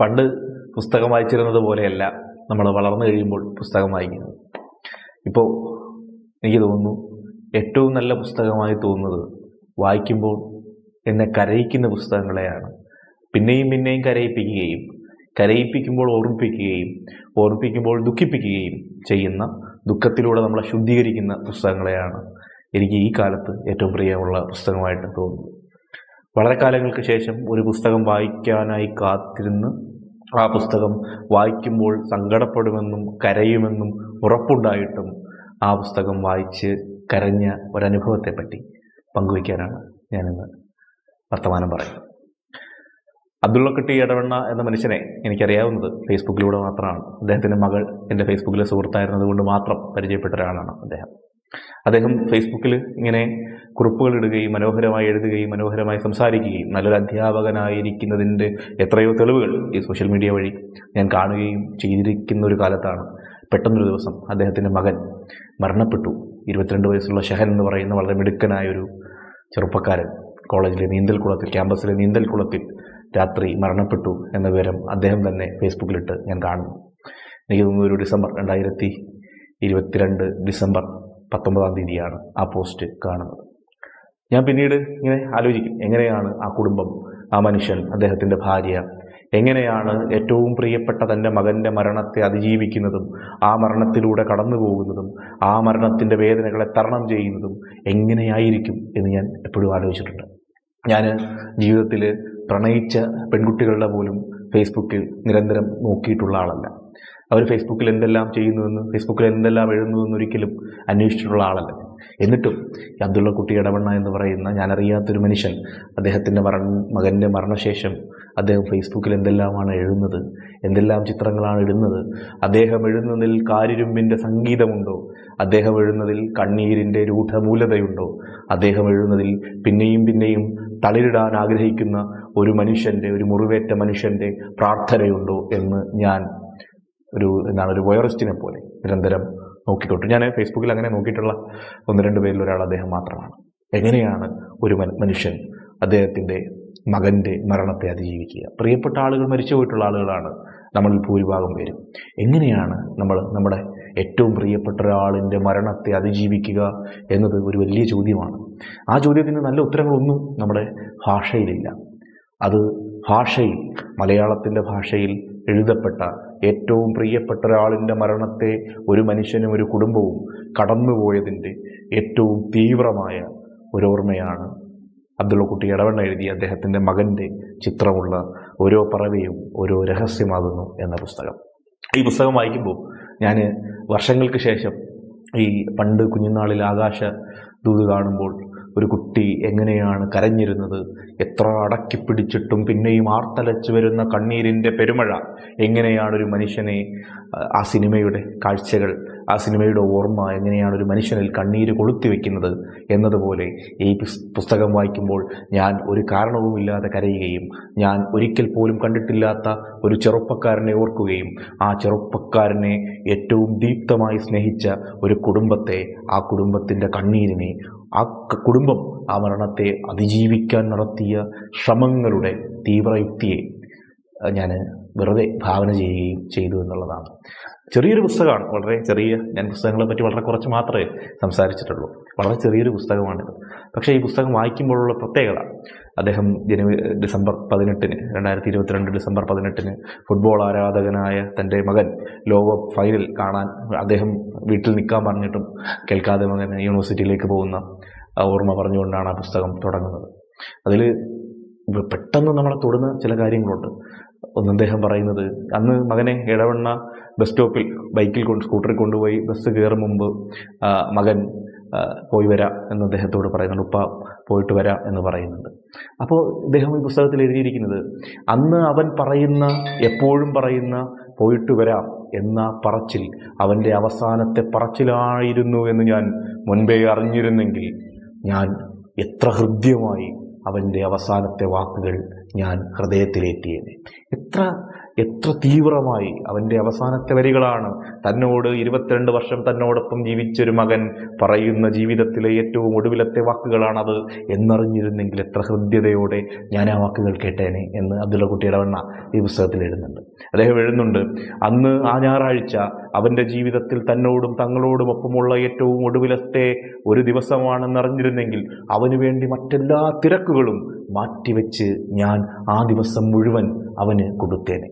പണ്ട് പുസ്തകം വായിച്ചിരുന്നത് പോലെയല്ല. നമ്മൾ വളർന്നു കഴിയുമ്പോൾ പുസ്തകം വായിക്കുന്നത്. ഇപ്പോൾ എനിക്ക് തോന്നുന്നു ഏറ്റവും നല്ല പുസ്തകമായി തോന്നുന്നത് വായിക്കുമ്പോൾ എന്നെ കരയിക്കുന്ന പുസ്തകങ്ങളെയാണ്. പിന്നെയും പിന്നെയും കരയിപ്പിക്കുകയും കരയിപ്പിക്കുമ്പോൾ ഓർമ്മിപ്പിക്കുകയും ഓർമ്മിപ്പിക്കുമ്പോൾ ദുഃഖിപ്പിക്കുകയും ചെയ്യുന്ന ദുഃഖത്തിലൂടെ നമ്മളെ ശുദ്ധീകരിക്കുന്ന പുസ്തകങ്ങളെയാണ് എനിക്ക് ഈ കാലത്ത് ഏറ്റവും പ്രിയമുള്ള പുസ്തകമായിട്ട് തോന്നുന്നത്. വളരെ കാലങ്ങൾക്ക് ശേഷം ഒരു പുസ്തകം വായിക്കാനായി കാത്തിരുന്ന് ആ പുസ്തകം വായിക്കുമ്പോൾ സങ്കടപ്പെടുമെന്നും കരയുമെന്നും ഉറപ്പുണ്ടായിട്ടും ആ പുസ്തകം വായിച്ച് കരഞ്ഞ ഒരനുഭവത്തെപ്പറ്റി പങ്കുവയ്ക്കാനാണ് ഞാനിന്ന് വർത്തമാനം പറയുന്നത്. അബ്ദുള്ളക്കുട്ടി ഇടവണ്ണ എന്ന മനുഷ്യനെ എനിക്കറിയാവുന്നത് ഫേസ്ബുക്കിലൂടെ മാത്രമാണ്. അദ്ദേഹത്തിന്റെ മകൾ എന്റെ ഫേസ്ബുക്കിലെ സുഹൃത്തായിരുന്നത് കൊണ്ട് മാത്രം പരിചയപ്പെട്ട ഒരാളാണ് അദ്ദേഹം. അദ്ദേഹം ഫേസ്ബുക്കിൽ ഇങ്ങനെ കുറിപ്പുകൾ ഇടുകയും മനോഹരമായി എഴുതുകയും മനോഹരമായി സംസാരിക്കുകയും നല്ലൊരു അധ്യാപകനായിരിക്കുന്നതിന്റെ എത്രയോ തെളിവുകൾ ഈ സോഷ്യൽ മീഡിയ വഴി ഞാൻ കാണുകയും ചെയ്തിരിക്കുന്ന ഒരു കാലത്താണ്. പെട്ടെന്നൊരു ദിവസം അദ്ദേഹത്തിന്റെ മകൻ മരണപ്പെട്ടു. ഇരുപത്തിരണ്ട് വയസ്സുള്ള ഷഹൻ എന്ന് പറയുന്ന വളരെ മിടുക്കനായ ഒരു ചെറുപ്പക്കാരൻ കോളേജിലെ നീന്തൽക്കുളത്തിൽ ക്യാമ്പസിലെ നീന്തൽക്കുളത്തിൽ രാത്രി മരണപ്പെട്ടു എന്ന വിവരം അദ്ദേഹം തന്നെ ഫേസ്ബുക്കിലിട്ട് ഞാൻ കാണുന്നു. എനിക്ക് തോന്നുന്നു ഒരു ഡിസംബർ രണ്ടായിരത്തി ഇരുപത്തിരണ്ട് ഡിസംബർ പത്തൊമ്പതാം തീയതിയാണ് ആ പോസ്റ്റ് കാണുന്നത്. ഞാൻ പിന്നീട് ഇങ്ങനെ ആലോചിക്കും എങ്ങനെയാണ് ആ കുടുംബം ആ മനുഷ്യൻ അദ്ദേഹത്തിന്റെ ഭാര്യ എങ്ങനെയാണ് ഏറ്റവും പ്രിയപ്പെട്ട തന്റെ മകന്റെ മരണത്തെ അതിജീവിക്കുന്നതും ആ മരണത്തിലൂടെ കടന്നു പോകുന്നതും ആ മരണത്തിന്റെ വേദനകളെ തരണം ചെയ്യുന്നതും എങ്ങനെയായിരിക്കും എന്ന് ഞാൻ എപ്പോഴും ആലോചിച്ചിട്ടുണ്ട്. ഞാൻ ജീവിതത്തിൽ പ്രണയിച്ച പെൺകുട്ടികളുടെ പോലും ഫേസ്ബുക്കിൽ നിരന്തരം നോക്കിയിട്ടുള്ള ആളല്ല. അവർ ഫേസ്ബുക്കിൽ എന്തെല്ലാം ചെയ്യുന്നുവെന്ന് ഫേസ്ബുക്കിൽ എന്തെല്ലാം എഴുതുന്നുവെന്ന് ഒരിക്കലും അന്വേഷിച്ചിട്ടുള്ള ആളല്ല എന്നിട്ടും അബ്ദുള്ള കുട്ടി ഇടവണ്ണ എന്ന് പറയുന്ന ഞാനറിയാത്തൊരു മനുഷ്യൻ അദ്ദേഹത്തിന്റെ മരണ മകന്റെ മരണശേഷം അദ്ദേഹം ഫേസ്ബുക്കിൽ എന്തെല്ലാമാണ് എഴുതുന്നത് എന്തെല്ലാം ചിത്രങ്ങളാണ് ഇടുന്നത് അദ്ദേഹം എഴുതുന്നതിൽ കാരിരുമ്പിന്റെ സംഗീതമുണ്ടോ അദ്ദേഹം എഴുതുന്നതിൽ കണ്ണീരിന്റെ രൂഢമൂലതയുണ്ടോ അദ്ദേഹം എഴുതുന്നതിൽ പിന്നെയും പിന്നെയും തളിരിടാൻ ആഗ്രഹിക്കുന്ന ഒരു മനുഷ്യന്റെ ഒരു മുറിവേറ്റ മനുഷ്യന്റെ പ്രാർത്ഥനയുണ്ടോ എന്ന് ഞാൻ ഒരു എന്താണ് ഒരു വയറിസ്റ്റിനെ പോലെ നിരന്തരം നോക്കിക്കൊണ്ടു ഞാൻ ഫേസ്ബുക്കിൽ അങ്ങനെ നോക്കിയിട്ടുള്ള ഒന്ന് രണ്ട് പേരിൽ ഒരാൾ അദ്ദേഹം മാത്രമാണ്. എങ്ങനെയാണ് ഒരു മനുഷ്യൻ അദ്ദേഹത്തിന്റെ മകന്റെ മരണത്തെ അതിജീവിക്കുക? പ്രിയപ്പെട്ട ആളുകൾ മരിച്ചു പോയിട്ടുള്ള ആളുകളാണ് നമ്മളിൽ ഭൂരിഭാഗം പേരും. എങ്ങനെയാണ് നമ്മൾ നമ്മുടെ ഏറ്റവും പ്രിയപ്പെട്ട ഒരാളിന്റെ മരണത്തെ അതിജീവിക്കുക എന്നത് ഒരു വലിയ ചോദ്യമാണ്. ആ ചോദ്യത്തിന് നല്ല ഉത്തരങ്ങളൊന്നും നമ്മുടെ ഭാഷയിലില്ല. അത് ഭാഷയിൽ മലയാളത്തിന്റെ ഭാഷയിൽ എഴുതപ്പെട്ട ഏറ്റവും പ്രിയപ്പെട്ട ഒരാളിന്റെ മരണത്തെ ഒരു മനുഷ്യനും ഒരു കുടുംബവും കടന്നുപോയതിന്റെ ഏറ്റവും തീവ്രമായ ഒരോർമ്മയാണ് അബ്ദുള്ളക്കുട്ടി ഇടവണ്ണ എഴുതിയ അദ്ദേഹത്തിന്റെ മകന്റെ ചിത്രമുള്ള ഓരോ പറവയും ഓരോ രഹസ്യമാകുന്നു എന്ന പുസ്തകം. ഈ പുസ്തകം വായിക്കുമ്പോൾ ഞാൻ വർഷങ്ങൾക്ക് ശേഷം ഈ പണ്ട് കുഞ്ഞുനാളിൽ ആകാശ ദൂത് കാണുമ്പോൾ ഒരു കുട്ടി എങ്ങനെയാണ് കരഞ്ഞിരുന്നത്? എത്ര അടക്കിപ്പിടിച്ചിട്ടും പിന്നെയും ആർത്തലച്ച് വരുന്ന കണ്ണീരിന്റെ പെരുമഴ. എങ്ങനെയാണ് ഒരു മനുഷ്യനെ ആ സിനിമയുടെ കാഴ്ചകൾ? ആ സിനിമയുടെ ഓർമ്മ എങ്ങനെയാണ് ഒരു മനുഷ്യനിൽ കണ്ണീര് കൊളുത്തി വയ്ക്കുന്നത് എന്നതുപോലെ ഈ പുസ്തകം വായിക്കുമ്പോൾ ഞാൻ ഒരു കാരണവുമില്ലാതെ കരയുകയും ഞാൻ ഒരിക്കൽ പോലും കണ്ടിട്ടില്ലാത്ത ഒരു ചെറുപ്പക്കാരനെ ഓർക്കുകയും ആ ചെറുപ്പക്കാരനെ ഏറ്റവും ദീപ്തമായി സ്നേഹിച്ച ഒരു കുടുംബത്തെ ആ കുടുംബത്തിന്റെ കണ്ണീരിനെ ആ കുടുംബം ആ മരണത്തെ അതിജീവിക്കാൻ നടത്തിയ ശ്രമങ്ങളുടെ തീവ്രയുക്തിയെ ഞാൻ വെറുതെ ഭാവന ചെയ്യുകയും ചെയ്തു എന്നുള്ളതാണ്. ചെറിയൊരു പുസ്തകമാണ്. വളരെ ചെറിയ ഞാൻ പുസ്തകങ്ങളെ പറ്റി വളരെ കുറച്ച് മാത്രമേ സംസാരിച്ചിട്ടുള്ളൂ. വളരെ ചെറിയൊരു പുസ്തകമാണിത് പക്ഷേ ഈ പുസ്തകം വായിക്കുമ്പോഴുള്ള പ്രത്യേകത അദ്ദേഹം ജനുവരി ഡിസംബർ പതിനെട്ടിന് രണ്ടായിരത്തി ഇരുപത്തിരണ്ട് ഡിസംബർ പതിനെട്ടിന് ഫുട്ബോൾ ആരാധകനായ തന്റെ മകൻ ലോകകപ്പ് ഫൈനൽ കാണാൻ അദ്ദേഹം വീട്ടിൽ നിൽക്കാൻ പറഞ്ഞിട്ടും കേൾക്കാതെ മകൻ യൂണിവേഴ്സിറ്റിയിലേക്ക് പോകുന്ന ഓർമ്മ പറഞ്ഞുകൊണ്ടാണ് ആ പുസ്തകം തുടങ്ങുന്നത്. അതിൽ പെട്ടെന്ന് നമ്മളെ തൊടുന്ന ചില കാര്യങ്ങളുണ്ട്. ഒന്ന് അദ്ദേഹം പറയുന്നത് അന്ന് മകനെ ഇടവണ്ണ ബസ് സ്റ്റോപ്പിൽ ബൈക്കിൽ കൊണ്ട് സ്കൂട്ടറിൽ കൊണ്ടുപോയി ബസ് കയറും മുമ്പ് മകൻ പോയി വരാം എന്ന് അദ്ദേഹത്തോട് പറയുന്നുണ്ട്. ഉപ്പ പോയിട്ട് വരാം എന്ന് പറയുന്നുണ്ട്. അപ്പോൾ ഇദ്ദേഹം ഈ പുസ്തകത്തിൽ എഴുതിയിരിക്കുന്നത് അന്ന് അവൻ പറയുന്ന എപ്പോഴും പറയുന്ന പോയിട്ട് വരാം എന്ന പറച്ചിൽ അവന്റെ അവസാനത്തെ പറച്ചിലായിരുന്നു എന്ന് ഞാൻ മുൻപേ അറിഞ്ഞിരുന്നെങ്കിൽ ഞാൻ എത്ര ഹൃദ്യമായി അവന്റെ അവസാനത്തെ വാക്കുകൾ ഞാൻ ഹൃദയത്തിലേറ്റിയേനെ എത്ര എത്ര എത്ര തീവ്രമായി അവന്റെ അവസാനത്തെ വരികളാണ്. തന്നോട് ഇരുപത്തിരണ്ട് വർഷം തന്നോടൊപ്പം ജീവിച്ചൊരു മകൻ പറയുന്ന ജീവിതത്തിലെ ഏറ്റവും ഒടുവിലത്തെ വാക്കുകളാണത് എന്നറിഞ്ഞിരുന്നെങ്കിൽ എത്ര ഹൃദ്യതയോടെ ഞാൻ ആ വാക്കുകൾ കേട്ടേനെ എന്ന് അബ്ദുള്ള കുട്ടിയുടെ വണ്ണ ഈ പുസ്തകത്തിൽ എഴുതുന്നുണ്ട്. അദ്ദേഹം എഴുതുന്നുണ്ട് അന്ന് ആ ഞായറാഴ്ച അവന്റെ ജീവിതത്തിൽ തന്നോടും തങ്ങളോടും ഒപ്പമുള്ള ഏറ്റവും ഒടുവിലത്തെ ഒരു ദിവസമാണെന്നറിഞ്ഞിരുന്നെങ്കിൽ അവന് വേണ്ടി മറ്റെല്ലാ തിരക്കുകളും മാറ്റിവെച്ച് ഞാൻ ആ ദിവസം മുഴുവൻ അവന് കൊടുത്തേനെ.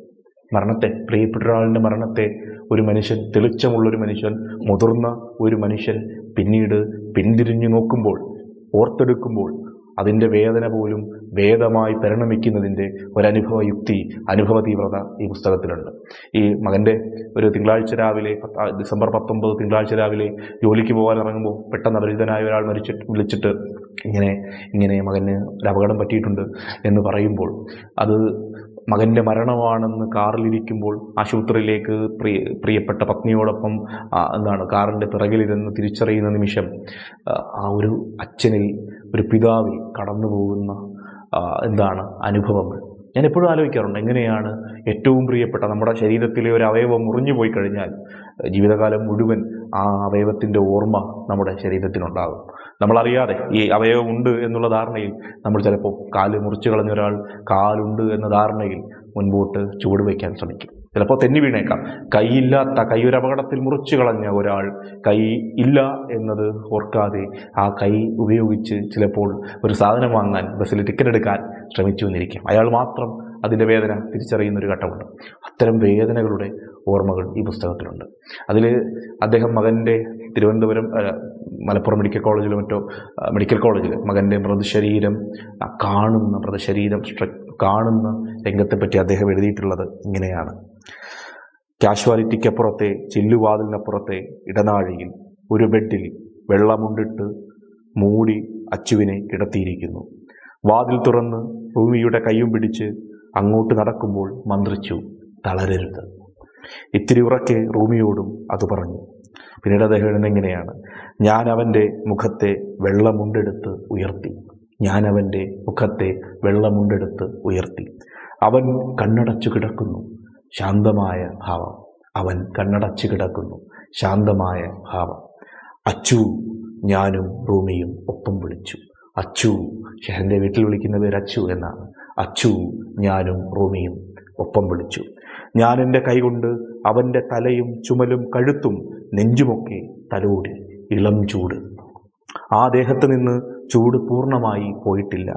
മരണത്തെ പ്രിയപ്പെട്ട ഒരാളിന്റെ മരണത്തെ ഒരു മനുഷ്യൻ തെളിച്ചമുള്ളൊരു മനുഷ്യൻ മുതിർന്ന ഒരു മനുഷ്യൻ പിന്നീട് പിന്തിരിഞ്ഞു നോക്കുമ്പോൾ ഓർത്തെടുക്കുമ്പോൾ അതിന്റെ വേദന പോലും ഭേദമായി പരിണമിക്കുന്നതിന്റെ ഒരനുഭവ യുക്തി അനുഭവ തീവ്രത ഈ പുസ്തകത്തിലുണ്ട്. ഈ മകന്റെ ഒരു തിങ്കളാഴ്ച രാവിലെ ഡിസംബർ പത്തൊമ്പത് തിങ്കളാഴ്ച രാവിലെ ജോലിക്ക് പോകാൻ ഇറങ്ങുമ്പോൾ പെട്ടെന്ന് അപരിചിതനായ ഒരാൾ മരിച്ചിട്ട് വിളിച്ചിട്ട് ഇങ്ങനെ ഇങ്ങനെ മകന് ഒരു അപകടം പറ്റിയിട്ടുണ്ട് എന്ന് പറയുമ്പോൾ അത് മകന്റെ മരണമാണെന്ന് കാറിലിരിക്കുമ്പോൾ ആശുപത്രിയിലേക്ക് പ്രിയ പ്രിയപ്പെട്ട പത്നിയോടൊപ്പം എന്താണ് കാറിന്റെ പിറകിലിരുന്ന് തിരിച്ചറിയുന്ന നിമിഷം ആ, ഒരു അച്ഛനിൽ ഒരു പിതാവിൽ കടന്നു പോകുന്ന എന്താണ് അനുഭവങ്ങൾ? ഞാൻ എപ്പോഴും ആലോചിക്കാറുണ്ട് എങ്ങനെയാണ് ഏറ്റവും പ്രിയപ്പെട്ട നമ്മുടെ ശരീരത്തിലെ ഒരു അവയവം മുറിഞ്ഞു പോയി കഴിഞ്ഞാൽ ജീവിതകാലം മുഴുവൻ ആ അവയവത്തിന്റെ ഓർമ്മ നമ്മുടെ ശരീരത്തിനുണ്ടാകും. നമ്മളറിയാതെ ഈ അവയവം ഉണ്ട് എന്നുള്ള ധാരണയിൽ നമ്മൾ ചിലപ്പോൾ കാൽ മുറിച്ചു കളഞ്ഞ ഒരാൾ കാലുണ്ട് എന്ന ധാരണയിൽ മുൻപോട്ട് ചുവട് വയ്ക്കാൻ ശ്രമിക്കും. ചിലപ്പോൾ തെന്നി വീണേക്കാം. കൈയില്ലാത്ത കൈ ഒരു അപകടത്തിൽ മുറിച്ചു കളഞ്ഞ ഒരാൾ കൈ ഇല്ല എന്നത് ഓർക്കാതെ ആ കൈ ഉപയോഗിച്ച് ചിലപ്പോൾ ഒരു സാധനം വാങ്ങാൻ ബസ്സിൽ ടിക്കറ്റ് എടുക്കാൻ ശ്രമിച്ചു എന്നിരിക്കാം. അയാൾ മാത്രം അതിന്റെ വേദന തിരിച്ചറിയുന്ന ഒരു ഘട്ടമുണ്ട്. അത്തരം വേദനകളുടെ ഓർമ്മകൾ ഈ പുസ്തകത്തിലുണ്ട്. അതിൽ അദ്ദേഹം മകന്റെ തിരുവനന്തപുരം മലപ്പുറം മെഡിക്കൽ കോളേജിലോ മറ്റോ മെഡിക്കൽ കോളേജിൽ മകന്റെ മൃതശരീരം കാണുന്ന മൃതശരീരം കാണുന്ന രംഗത്തെപ്പറ്റി അദ്ദേഹം എഴുതിയിട്ടുള്ളത് ഇങ്ങനെയാണ്. കാഷ്വാലിറ്റിക്കപ്പുറത്തെ ചില്ലുവാതിലിനപ്പുറത്തെ ഇടനാഴിയിൽ ഒരു ബെഡിൽ വെള്ളമുണ്ടിട്ട് മൂടി അച്ചുവിനെ കിടത്തിയിരിക്കുന്നു. വാതിൽ തുറന്ന് ഭൂമിയുടെ കൈയും പിടിച്ച് അങ്ങോട്ട് നടക്കുമ്പോൾ മന്ത്രിച്ചു തളരരുത്. ഇത്തിരി ഉറക്കെ റൂമിയോടും അത് പറഞ്ഞു. പിന്നീട് അദ്ദേഹം എങ്ങനെയാണ് ഞാൻ അവന്റെ മുഖത്തെ വെള്ളമുണ്ടെടുത്ത് ഉയർത്തി. ഞാൻ അവന്റെ മുഖത്തെ വെള്ളമുണ്ടെടുത്ത് ഉയർത്തി. അവൻ കണ്ണടച്ചു കിടക്കുന്നു. ശാന്തമായ ഭാവം. അവൻ കണ്ണടച്ചു കിടക്കുന്നു. ശാന്തമായ ഭാവം. അച്ചു ഞാനും റൂമിയും ഒപ്പം വിളിച്ചു. അച്ചു ഷെഹന്റെ വീട്ടിൽ വിളിക്കുന്ന പേര് അച്ചു എന്നാണ്. അച്ചു ഞാനും റൂമിയും ഒപ്പം വിളിച്ചു. ഞാൻ എന്റെ കൈകൊണ്ട് അവന്റെ തലയും ചുമലും കഴുത്തും നെഞ്ചുമൊക്കെ തലോടി ഇളം ചൂട്. ആ ദേഹത്ത് നിന്ന് ചൂട് പൂർണമായി പോയിട്ടില്ല.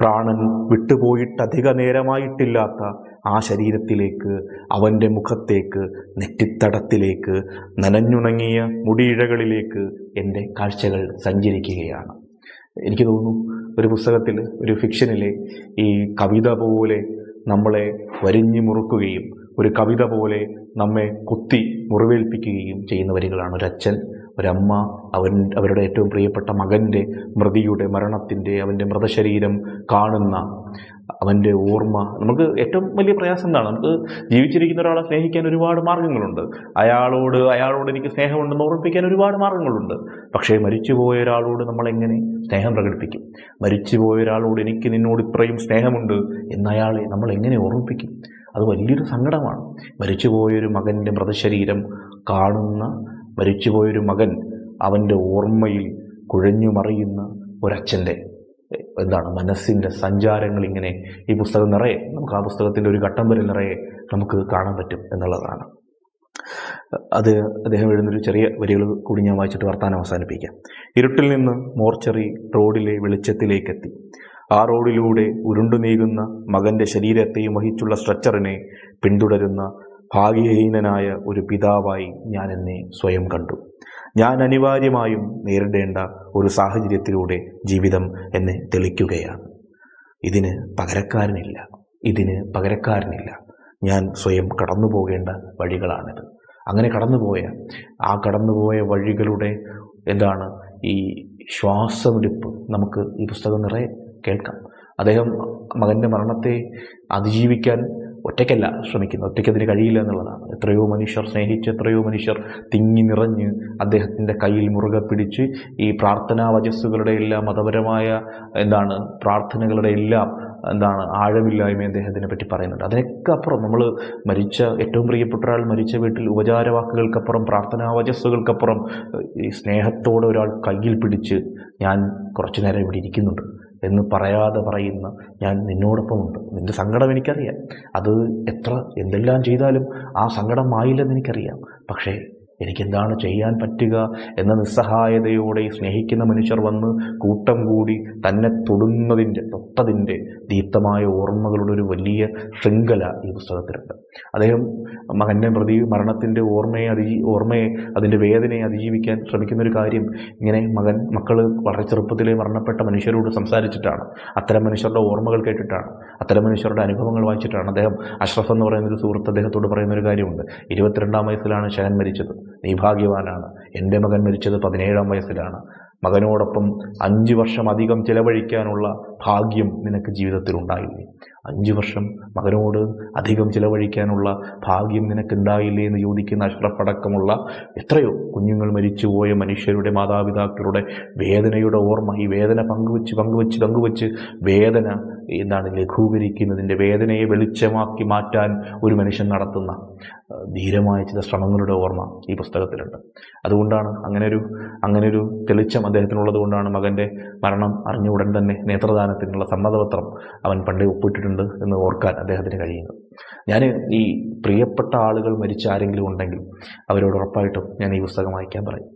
പ്രാണൻ വിട്ടുപോയിട്ട് അധിക നേരമായിട്ടില്ലാത്ത ആ ശരീരത്തിലേക്ക് അവന്റെ മുഖത്തേക്ക് നെറ്റിത്തടത്തിലേക്ക് നനഞ്ഞുണങ്ങിയ മുടിയിഴകളിലേക്ക് എന്റെ കാഴ്ചകൾ സഞ്ചരിക്കുകയാണ്. എനിക്ക് തോന്നുന്നു ഒരു പുസ്തകത്തിൽ ഒരു ഫിക്ഷനിലെ ഈ കവിത പോലെ നമ്മളെ വരിഞ്ഞു മുറുക്കുകയും ഒരു കവിത പോലെ നമ്മെ കുത്തി മുറിവേൽപ്പിക്കുകയും ചെയ്യുന്ന വരികളാണ് ഒരച്ഛൻ ഒരമ്മ അവൻ അവരുടെ ഏറ്റവും പ്രിയപ്പെട്ട മകന്റെ മൃതിയുടെ മരണത്തിന്റെ അവന്റെ മൃതശരീരം കാണുന്ന അവന്റെ ഓർമ്മ. നമുക്ക് ഏറ്റവും വലിയ പ്രയാസം എന്താണ്? നമുക്ക് ജീവിച്ചിരിക്കുന്ന ഒരാളെ സ്നേഹിക്കാൻ ഒരുപാട് മാർഗങ്ങളുണ്ട്. അയാളോട് അയാളോട് എനിക്ക് സ്നേഹമുണ്ടെന്ന് ഓർമ്മിപ്പിക്കാൻ ഒരുപാട് മാർഗങ്ങളുണ്ട്. പക്ഷേ മരിച്ചുപോയ ഒരാളോട് നമ്മൾ എങ്ങനെ സ്നേഹം പ്രകടിപ്പിക്കും? മരിച്ചുപോയ ഒരാളോട് എനിക്ക് നിന്നോട് ഇത്രയും സ്നേഹമുണ്ട് എന്നയാളെ നമ്മൾ എങ്ങനെ ഓർമ്മിപ്പിക്കും? അത് വലിയൊരു സങ്കടമാണ്. മരിച്ചുപോയൊരു മകന്റെ മൃതശരീരം കാണുന്ന മരിച്ചുപോയൊരു മകൻ അവന്റെ ഓർമ്മയിൽ കുഴഞ്ഞു മറിയുന്ന ഒരച്ഛന്റെ എന്താണ് മനസ്സിന്റെ സഞ്ചാരങ്ങൾ ഇങ്ങനെ ഈ പുസ്തകം നിറയെ നമുക്ക് ആ പുസ്തകത്തിന്റെ ഒരു ഘട്ടം വരെ നിറയെ നമുക്ക് കാണാൻ പറ്റും എന്നുള്ളതാണ്. അത് അദ്ദേഹം എഴുതുന്നൊരു ചെറിയ വരികൾ കൂടി ഞാൻ വായിച്ചിട്ട് വർത്താനം അവസാനിപ്പിക്കാം. ഇരുട്ടിൽ നിന്ന് മോർച്ചറി റോഡിലെ വെളിച്ചത്തിലേക്കെത്തി. ആ റോഡിലൂടെ ഉരുണ്ടു നീങ്ങുന്ന മകന്റെ ശരീരത്തെയും വഹിച്ചുള്ള സ്ട്രെച്ചറിനെ പിന്തുടരുന്ന ഭാഗ്യഹീനനായ ഒരു പിതാവായി ഞാൻ എന്നെ സ്വയം കണ്ടു. ഞാൻ അനിവാര്യമായും നേരിടേണ്ട ഒരു സാഹചര്യത്തിലൂടെ ജീവിതം എന്നെ തെളിക്കുകയാണ്. ഇതിന് പകരക്കാരനില്ല. ഇതിന് പകരക്കാരനില്ല. ഞാൻ സ്വയം കടന്നു പോകേണ്ട വഴികളാണിത്. അങ്ങനെ കടന്നുപോയ ആ കടന്നുപോയ വഴികളുടെ എന്താണ് ഈ ശ്വാസമെടുപ്പ് നമുക്ക് ഈ പുസ്തകം നിറയെ കേൾക്കാം. അദ്ദേഹം മകന്റെ മരണത്തെ അതിജീവിക്കാൻ ഒറ്റയ്ക്കല്ല ശ്രമിക്കുന്നത് ഒറ്റയ്ക്ക് അതിന് കഴിയില്ല എന്നുള്ളതാണ്. എത്രയോ മനുഷ്യർ സ്നേഹിച്ച് എത്രയോ മനുഷ്യർ തിങ്ങി നിറഞ്ഞ് അദ്ദേഹത്തിന്റെ കയ്യിൽ മുറുകെ പിടിച്ച് ഈ പ്രാർത്ഥനാ വചസ്സുകളുടെ എല്ലാം മതപരമായ എന്താണ് പ്രാർത്ഥനകളുടെ എല്ലാം എന്താണ് ആഴമില്ലായ്മ അദ്ദേഹത്തിനെ പറ്റി പറയുന്നുണ്ട്. അതിനൊക്കെ അപ്പുറം നമ്മൾ മരിച്ച ഏറ്റവും പ്രിയപ്പെട്ട ഒരാൾ മരിച്ച വീട്ടിൽ ഉപചാരവാക്കുകൾക്കപ്പുറം പ്രാർത്ഥനാ വചസ്സുകൾക്കപ്പുറം ഈ സ്നേഹത്തോടെ ഒരാൾ കയ്യിൽ പിടിച്ച് ഞാൻ കുറച്ചു നേരം ഇവിടെ ഇരിക്കുന്നുണ്ട്. എന്ന് പറയാതെ പറയുന്ന ഞാൻ നിന്നോടൊപ്പമുണ്ട്. നിന്റെ സങ്കടം എനിക്കറിയാം. അത് എത്ര എന്തെല്ലാം ചെയ്താലും ആ സങ്കടം മായില്ലെന്ന് എനിക്കറിയാം. പക്ഷേ എനിക്കെന്താണ് ചെയ്യാൻ പറ്റുക എന്ന നിസ്സഹായതയോടെ സ്നേഹിക്കുന്ന മനുഷ്യർ വന്ന് കൂട്ടം കൂടി തന്നെ തൊടുന്നതിന്റെ തൊട്ടതിന്റെ ദീപ്തമായ ഓർമ്മകളുടെ ഒരു വലിയ ശൃംഖല ഈ പുസ്തകത്തിലുണ്ട്. അദ്ദേഹം മകന്റെ പ്രതി മരണത്തിന്റെ ഓർമ്മയെ അതിജീ ഓർമ്മയെ അതിന്റെ വേദനയെ അതിജീവിക്കാൻ ശ്രമിക്കുന്ന ഒരു കാര്യം ഇങ്ങനെ മകൻ മക്കൾ വളരെ ചെറുപ്പത്തിലെ മരണപ്പെട്ട മനുഷ്യരോട് സംസാരിച്ചിട്ടാണ്. അത്തരം മനുഷ്യരുടെ ഓർമ്മകൾ കേട്ടിട്ടാണ്. അത്തരം മനുഷ്യരുടെ അനുഭവങ്ങൾ വായിച്ചിട്ടാണ് അദ്ദേഹം അഷ്റഫ് എന്ന് പറയുന്ന ഒരു സുഹൃത്ത് അദ്ദേഹത്തോട് പറയുന്ന ഒരു കാര്യമുണ്ട്. ഇരുപത്തിരണ്ടാം വയസ്സിലാണ് ഷഹൻ മരിച്ചത്. നീ ഭാഗ്യവാനാണ്. എന്റെ മകൻ മരിച്ചത് പതിനേഴാം വയസ്സിലാണ്. മകനോടൊപ്പം അഞ്ച് വർഷം അധികം ചിലവഴിക്കാനുള്ള ഭാഗ്യം നിനക്ക് ജീവിതത്തിൽ ഉണ്ടായില്ലേ അഞ്ച് വർഷം മകനോട് അധികം ചിലവഴിക്കാനുള്ള ഭാഗ്യം നിനക്കുണ്ടായില്ലേ എന്ന് ചോദിക്കുന്ന അഷ്ടപ്പടക്കമുള്ള എത്രയോ കുഞ്ഞുങ്ങൾ മരിച്ചുപോയ മനുഷ്യരുടെ മാതാപിതാക്കളുടെ വേദനയുടെ ഓർമ്മ ഈ വേദന പങ്കുവെച്ച് പങ്കുവെച്ച് പങ്കുവെച്ച് വേദന എന്താണ് ലഘൂകരിക്കുന്നതിന്റെ വേദനയെ വെളിച്ചമാക്കി മാറ്റാൻ ഒരു മനുഷ്യൻ നടത്തുന്ന ധീരമായ ചില ശ്രമങ്ങളുടെ ഓർമ്മ ഈ പുസ്തകത്തിലുണ്ട്. അതുകൊണ്ടാണ് അങ്ങനെ ഒരു അങ്ങനെ ഒരു തെളിച്ചം അദ്ദേഹത്തിനുള്ളത് കൊണ്ടാണ് മകന്റെ മരണം അറിഞ്ഞ ഉടൻ തന്നെ നേത്രദാനത്തിനുള്ള സമ്മതപത്രം അവൻ പണ്ടേ ഒപ്പിട്ടിട്ടുണ്ട്. എന്ന് ഓർക്കാൻ അദ്ദേഹത്തിന് കഴിയുന്നു. ഞാൻ ഈ പ്രിയപ്പെട്ട ആളുകൾ മരിച്ച ആരെങ്കിലും ഉണ്ടെങ്കിൽ അവരോട് ഉറപ്പായിട്ടും ഞാൻ ഈ പുസ്തകം വായിക്കാൻ പറയും.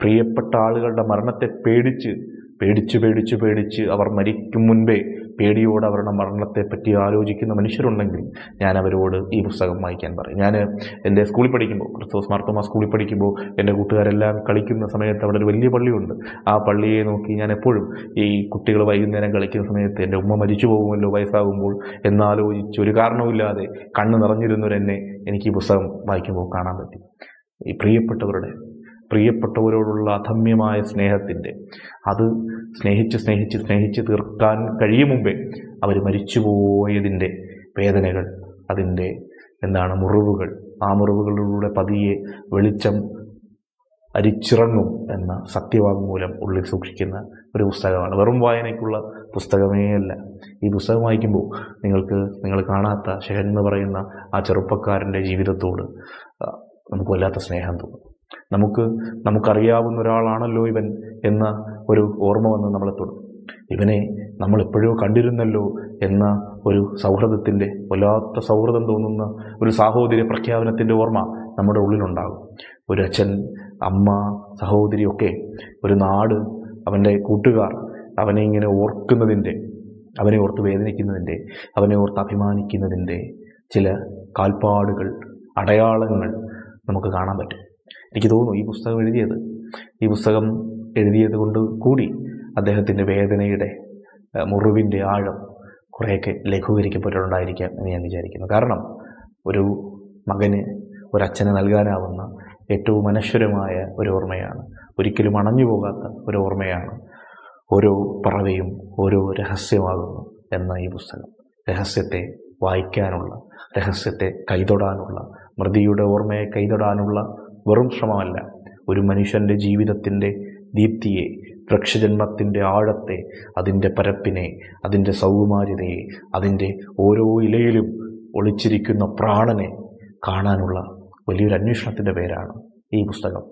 പ്രിയപ്പെട്ട ആളുകളുടെ മരണത്തെ പേടിച്ച് പേടിച്ച് പേടിച്ച് പേടിച്ച് അവർ മരിക്കും മുൻപേ പേടിയോടെ അവരുടെ മരണത്തെപ്പറ്റി ആലോചിക്കുന്ന മനുഷ്യരുണ്ടെങ്കിൽ ഞാൻ അവരോട് ഈ പുസ്തകം വായിക്കാൻ പറയും. ഞാൻ എന്റെ സ്കൂളിൽ പഠിക്കുമ്പോൾ ക്രിസ്തോസ് മാർത്തോമ സ്കൂളിൽ പഠിക്കുമ്പോൾ എന്റെ കൂട്ടുകാരെല്ലാം കളിക്കുന്ന സമയത്ത് അവിടെ ഒരു വലിയ പള്ളിയുണ്ട്. ആ പള്ളിയെ നോക്കി ഞാൻ എപ്പോഴും ഈ കുട്ടികൾ വൈകുന്നേരം കളിക്കുന്ന സമയത്ത് എന്റെ ഉമ്മ മരിച്ചു പോകുമല്ലോ വയസ്സാകുമ്പോൾ എന്നാലോചിച്ച് ഒരു കാരണവുമില്ലാതെ കണ്ണ് നിറഞ്ഞിരുന്നവരെന്നെ എനിക്ക് ഈ പുസ്തകം വായിക്കുമ്പോൾ കാണാൻ പറ്റി. ഈ പ്രിയപ്പെട്ടവരുടെ പ്രിയപ്പെട്ടവരോടുള്ള അധമ്യമായ സ്നേഹത്തിന്റെ അത് സ്നേഹിച്ച് സ്നേഹിച്ച് സ്നേഹിച്ച് തീർക്കാൻ കഴിയും മുമ്പേ അവർ മരിച്ചുപോയതിന്റെ വേദനകൾ അതിന്റെ എന്താണ് മുറിവുകൾ ആ മുറിവുകളിലൂടെ പതിയെ വെളിച്ചം അരിച്ചിറങ്ങും എന്ന സത്യവാങ്മൂലം ഉള്ളിൽ സൂക്ഷിക്കുന്ന ഒരു പുസ്തകമാണ്. വെറും വായനയ്ക്കുള്ള പുസ്തകമേ അല്ല. ഈ പുസ്തകം വായിക്കുമ്പോൾ നിങ്ങൾക്ക് നിങ്ങൾ കാണാത്ത ഷെഹൻ എന്ന് പറയുന്ന ആ ചെറുപ്പക്കാരന്റെ ജീവിതത്തോട് നമുക്ക് വല്ലാത്ത സ്നേഹം തോന്നും. നമുക്ക് നമുക്കറിയാവുന്ന ഒരാളാണല്ലോ ഇവൻ എന്ന ഒരു ഓർമ്മ വന്ന് നമ്മളെ തൊടും. ഇവനെ നമ്മൾ എപ്പോഴോ കണ്ടിരുന്നല്ലോ എന്ന ഒരു സൗഹൃദത്തിന്റെ വല്ലാത്ത സൗഹൃദം തോന്നുന്ന ഒരു സാഹോദര്യ പ്രഖ്യാപനത്തിന്റെ ഓർമ്മ നമ്മുടെ ഉള്ളിലുണ്ടാകും. ഒരു അച്ഛൻ അമ്മ സഹോദരിയൊക്കെ ഒരു നാട് അവന്റെ കൂട്ടുകാർ അവനെ ഇങ്ങനെ ഓർക്കുന്നതിന്റെ അവനെ ഓർത്ത് വേദനിക്കുന്നതിന്റെ അവനെ ഓർത്ത് അഭിമാനിക്കുന്നതിന്റെ ചില കാൽപ്പാടുകൾ അടയാളങ്ങൾ നമുക്ക് കാണാൻ പറ്റും. എനിക്ക് തോന്നുന്നു ഈ പുസ്തകം എഴുതിയത്. ഈ പുസ്തകം എഴുതിയത് കൊണ്ട് കൂടി അദ്ദേഹത്തിന്റെ വേദനയുടെ മുറിവിന്റെ ആഴം കുറേയൊക്കെ ലഘൂകരിക്കപ്പെട്ടിട്ടുണ്ടായിരിക്കാം എന്ന് ഞാൻ വിചാരിക്കുന്നു. കാരണം ഒരു മകന് ഒരച്ഛന് നൽകാനാവുന്ന ഏറ്റവും അനശ്വരമായ ഒരു ഓർമ്മയാണ്. ഒരിക്കലും അണഞ്ഞു പോകാത്ത ഒരു ഓർമ്മയാണ് ഓരോ പറവയും ഓരോ രഹസ്യമാകുന്നു എന്ന ഈ പുസ്തകം. രഹസ്യത്തെ വായിക്കാനുള്ള രഹസ്യത്തെ കൈതൊടാനുള്ള മൃതിയുടെ ഓർമ്മയെ കൈതൊടാനുള്ള വെറും ശ്രമമല്ല. ഒരു മനുഷ്യന്റെ ജീവിതത്തിന്റെ ദീപ്തിയെ വൃക്ഷജന്മത്തിന്റെ ആഴത്തെ അതിന്റെ പരപ്പിനെ അതിന്റെ സൗകുമാര്യതയെ അതിന്റെ ഓരോ ഇലയിലും ഒളിച്ചിരിക്കുന്ന പ്രാണനെ കാണാനുള്ള വലിയൊരു അന്വേഷണത്തിന്റെ പേരാണ് ഈ പുസ്തകം.